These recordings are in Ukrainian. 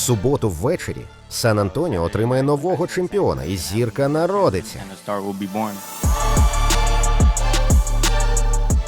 суботу ввечері Сан Антоніо отримає нового чемпіона, і зірка народиться.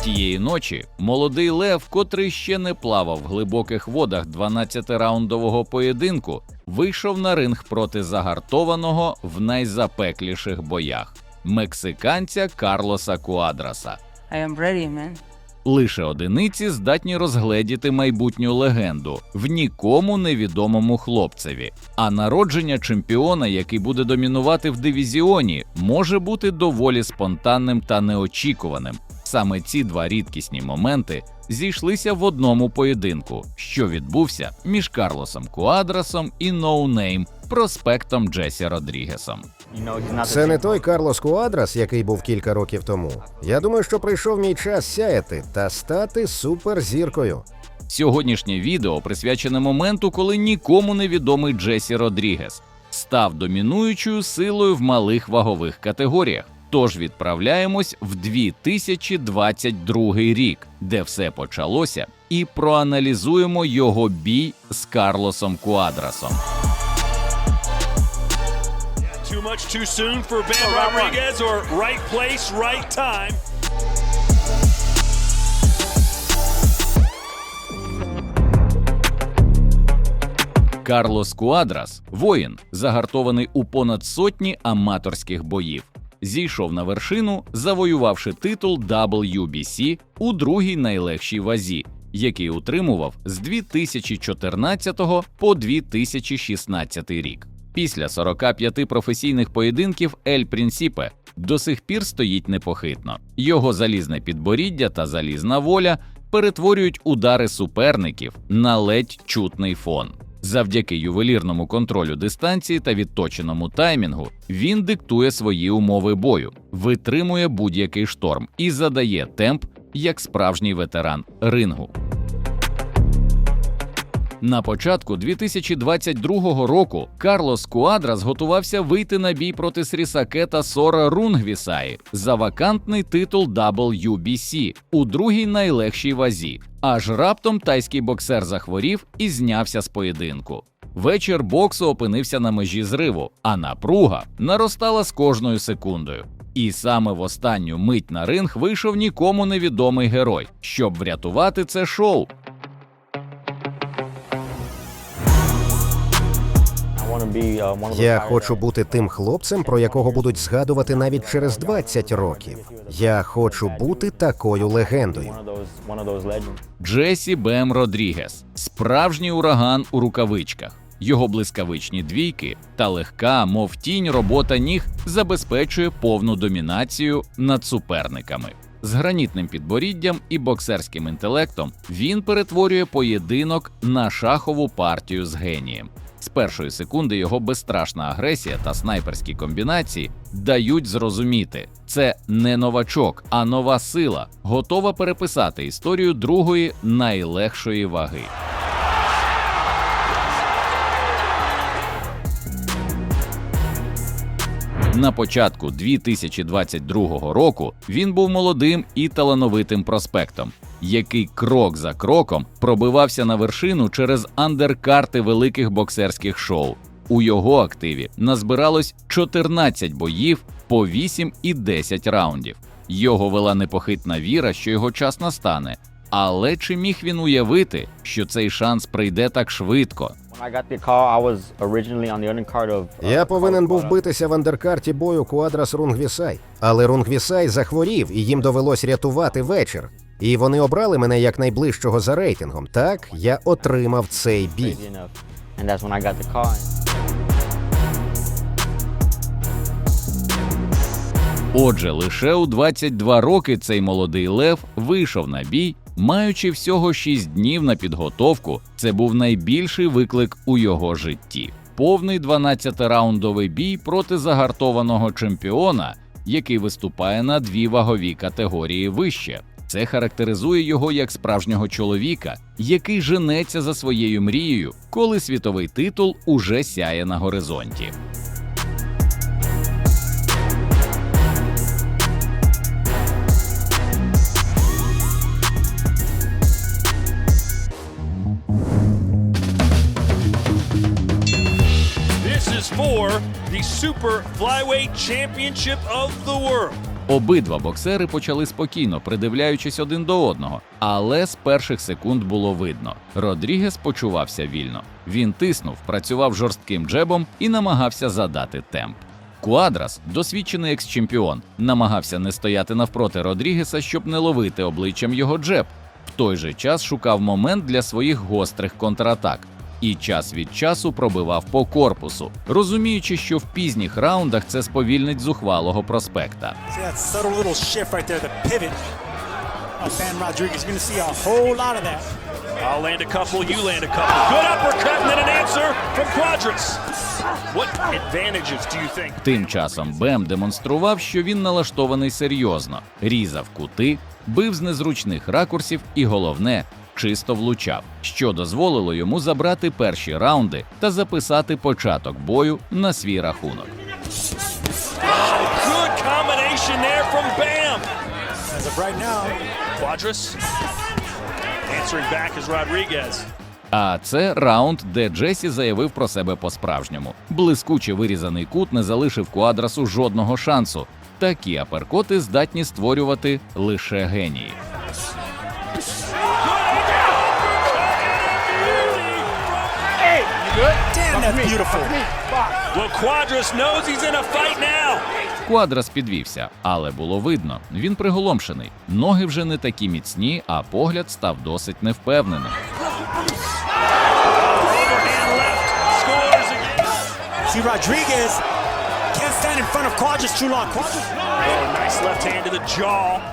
Тієї ночі молодий Лев, котрий ще не плавав в глибоких водах 12-раундового поєдинку, вийшов на ринг проти загартованого в найзапекліших боях мексиканця Карлоса Куадраса. I am ready, man. Лише одиниці здатні розгледіти майбутню легенду в нікому невідомому хлопцеві. А народження чемпіона, який буде домінувати в дивізіоні, може бути доволі спонтанним та неочікуваним. Саме ці два рідкісні моменти зійшлися в одному поєдинку, що відбувся між Карлосом Куадрасом і ноунейм проспектом Джесі Родрігесом. Це не той Карлос Куадрас, який був кілька років тому. Я думаю, що прийшов мій час сяяти та стати суперзіркою. Сьогоднішнє відео присвячене моменту, коли нікому невідомий Джесі Родрігес став домінуючою силою в малих вагових категоріях. Тож відправляємось в 2022 рік, де все почалося, і проаналізуємо його бій з Карлосом Куадрасом. Too much too soon for Ben Rodriguez or right place, right time. Карлос Куадрас воїн, загартований у понад сотні аматорських боїв. Зійшов на вершину, завоювавши титул WBC у другій найлегшій вазі, який утримував з 2014 по 2016 рік. Після 45 професійних поєдинків Ель Прінсіпе до сих пір стоїть непохитно. Його залізне підборіддя та залізна воля перетворюють удари суперників на ледь чутний фон. Завдяки ювелірному контролю дистанції та відточеному таймінгу він диктує свої умови бою, витримує будь-який шторм і задає темп як справжній ветеран рингу. На початку 2022 року Карлос Куадрас готувався вийти на бій проти Срісаке та Сора Рунгвісаї за вакантний титул WBC у другій найлегшій вазі. Аж раптом тайський боксер захворів і знявся з поєдинку. Вечір боксу опинився на межі зриву, а напруга наростала з кожною секундою. І саме в останню мить на ринг вийшов нікому невідомий герой, щоб врятувати це шоу. Я хочу бути тим хлопцем, про якого будуть згадувати навіть через 20 років. Я хочу бути такою легендою. Джесі Бем Родрігес справжній ураган у рукавичках. Його блискавичні двійки та легка, мов тінь, робота ніг забезпечує повну домінацію над суперниками. З гранітним підборіддям і боксерським інтелектом він перетворює поєдинок на шахову партію з генієм. З першої секунди його безстрашна агресія та снайперські комбінації дають зрозуміти, це не новачок, а нова сила, готова переписати історію другої найлегшої ваги. На початку 2022 року він був молодим і талановитим проспектом, який крок за кроком пробивався на вершину через андеркарти великих боксерських шоу. У його активі назбиралось 14 боїв по 8 і 10 раундів. Його вела непохитна віра, що його час настане. Але чи міг він уявити, що цей шанс прийде так швидко? When I got the call, I was originally on the undercard of. uh, Я повинен був битися в андеркарті бою Куадрас Рунгвісай, але Рунгвісай захворів, і їм довелось рятувати вечір. І вони обрали мене як найближчого за рейтингом. Так, я отримав цей бій. crazy enough. And that's when I got the call. Отже, лише у 22 роки цей молодий лев вийшов на бій, маючи всього 6 днів на підготовку. Це був найбільший виклик у його житті. Повний 12-раундовий бій проти загартованого чемпіона, який виступає на дві вагові категорії вище. Це характеризує його як справжнього чоловіка, який женеться за своєю мрією, коли світовий титул уже сяє на горизонті. The Super Flyweight Championship of the World. Обидва боксери почали спокійно, придивляючись один до одного, але з перших секунд було видно. Родрігес почувався вільно. Він тиснув, працював жорстким джебом і намагався задати темп. Куадрас, досвідчений екс-чемпіон, намагався не стояти навпроти Родрігеса, щоб не ловити обличчям його джеб. В той же час шукав момент для своїх гострих контратак і час від часу пробивав по корпусу, розуміючи, що в пізніх раундах це сповільнить зухвалого проспекта. I'll land a couple, you land a couple. Good uppercut and then an answer from Quadras. What advantages do you think? Тим часом Бем демонстрував, що він налаштований серйозно, різав кути, бив з незручних ракурсів і головне. Чисто влучав, що дозволило йому забрати перші раунди та записати початок бою на свій рахунок. А це раунд, де Джесі заявив про себе по-справжньому. Блискуче вирізаний кут не залишив Куадрасу жодного шансу. Такі аперкоти здатні створювати лише генії. That's beautiful. Well, Quadras knows he's in a fight now. Квадрас підвівся, але було видно, він приголомшений. Ноги вже не такі міцні, а погляд став досить невпевненим. See, Rodriguez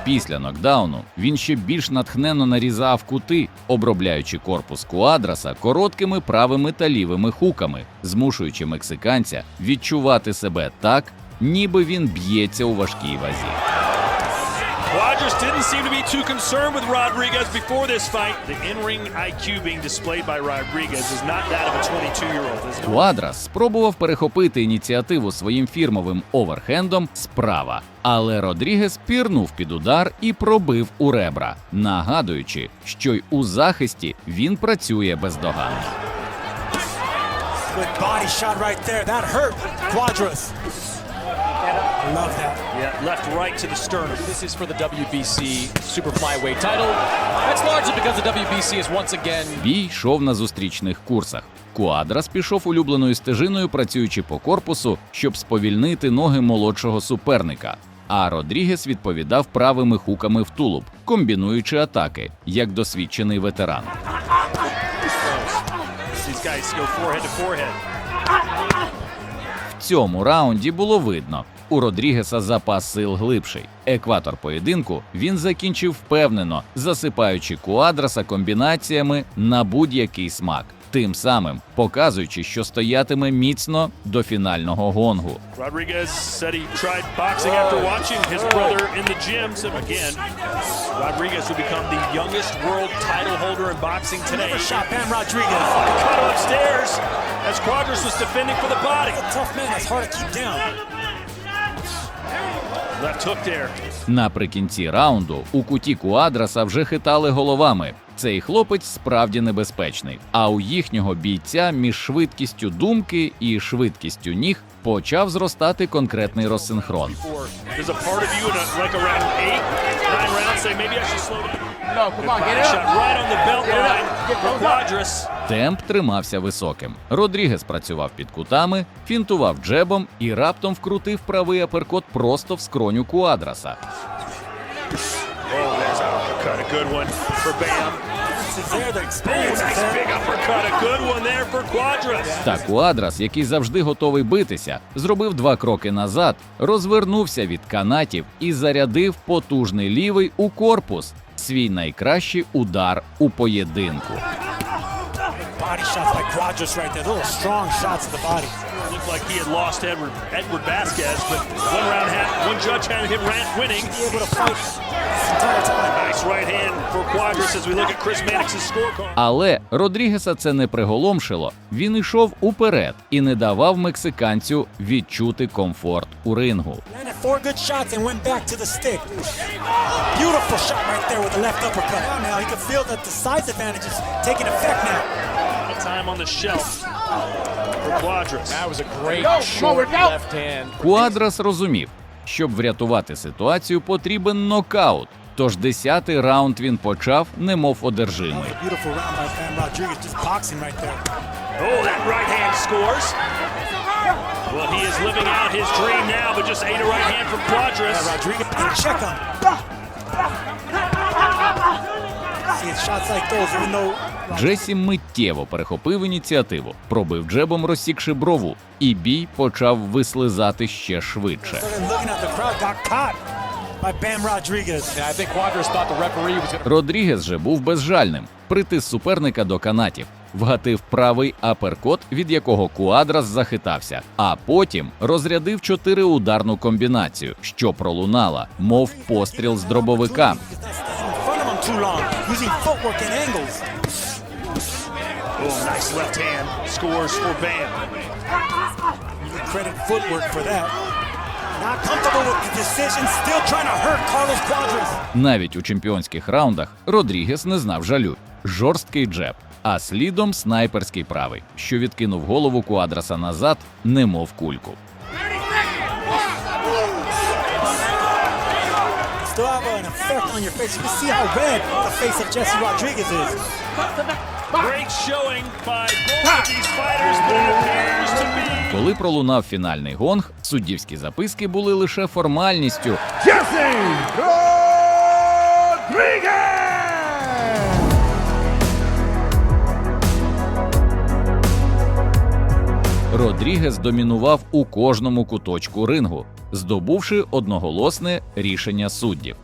Після нокдауну він ще більш натхненно нарізав кути, обробляючи корпус Куадраса короткими правими та лівими хуками, змушуючи мексиканця відчувати себе так, ніби він б'ється у важкій вазі. Quadras didn't seem to be too concerned with Rodriguez before this fight. The in-ring IQ being displayed by Rodriguez is not that of a 22-year-old, is спробував перехопити ініціативу своїм фірмовим оверхендом справа, але Родрігес пірнув під удар і пробив у ребра, нагадуючи, що й у захисті він працює бездоганно. good body shot right there. That hurt Quadras. Love that. Yeah, left right to the sternum. This is for the WBC Super Flyweight title. That's largely because the WBC is once again Бій йшов на зустрічних курсах. Куадрас пішов улюбленою стежиною, працюючи по корпусу, щоб сповільнити ноги молодшого суперника. А Родрігес відповідав правими хуками в тулуб, комбінуючи атаки, як досвідчений ветеран. These guys go forehead to forehead. В цьому раунді було видно. У Родрігеса запас сил глибший. Екватор поєдинку він закінчив впевнено, засипаючи Куадраса комбінаціями на будь-який смак, тим самим показуючи, що стоятиме міцно до фінального гонгу. Rodriguez said he tried boxing after watching his brother in the gym. Again, Rodriguez will become the youngest world title holder in boxing today. Never shot Van Rodriguez. Oh, Cut upstairs as Quadras was defending for the body. That's a tough man. That's hard to keep down. Left hook there. Наприкінці раунду у куті Куадраса вже хитали головами. Цей хлопець справді небезпечний. А у їхнього бійця між швидкістю думки і швидкістю ніг почав зростати конкретний розсинхрон. Say maybe I should slow down. no. Come on, Body shot right on the belt line for Quadras. Темп тримався високим. Родрігес працював під кутами, фінтував джебом і раптом вкрутив правий аперкот просто в скроню Куадраса. Oh, there's. A good one for Bam. Oh. Та Куадрас, який завжди готовий битися, зробив два кроки назад, розвернувся від канатів і зарядив потужний лівий у корпус. Свій найкращий удар у поєдинку. Edward Vasquez, but one round had one judge had him winning. Але Родрігеса це не приголомшило. Він йшов уперед і не давав мексиканцю відчути комфорт у рингу. Куадрас розумів, щоб врятувати ситуацію, потрібен нокаут. Тож десятий раунд він почав, немов одержимий. Beautiful round by Bam Rodriguez, just boxing right there. Oh, that right hand scores. Well, he is living out his dream now, but just ate a right hand from Yeah, Quadras. Rodriguez, and check him. See, it's shots like those, even though Джесі миттєво перехопив ініціативу, пробив джебом, розсікши брову, і бій почав вислизати ще швидше. Родрігес же був безжальним, притис суперника до канатів, вгатив правий аперкот, від якого Куадрас захитався, а потім розрядив чотири ударну комбінацію, що пролунала, мов постріл з дробовика. Oh, nice left hand scores for Bam. You can credit footwork for that. Not comfortable with the decision, still trying to hurt Carlos Quadras. Навіть у чемпіонських раундах Родрігес не знав жалю. Жорсткий джеб, а слідом снайперський правий, що відкинув голову Куадраса назад, немов кульку. Still have an effect on your face. You can see how red the face of Jesse Rodriguez is. Great showing by both of these fighters, but it appears to be Коли пролунав фінальний гонг, суддівські записки були лише формальністю. Родрігес домінував у кожному куточку рингу, здобувши одноголосне рішення суддів.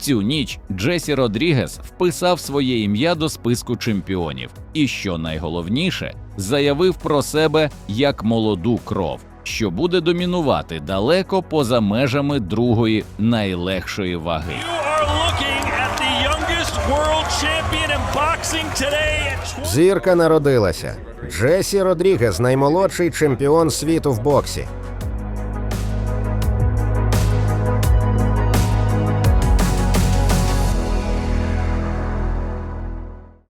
Цю ніч Джесі Родрігес вписав своє ім'я до списку чемпіонів і, що найголовніше, заявив про себе як молоду кров, що буде домінувати далеко поза межами другої найлегшої ваги. You are looking at the youngest world champion in boxing today at 20. Зірка народилася. Джесі Родрігес, наймолодший чемпіон світу в боксі.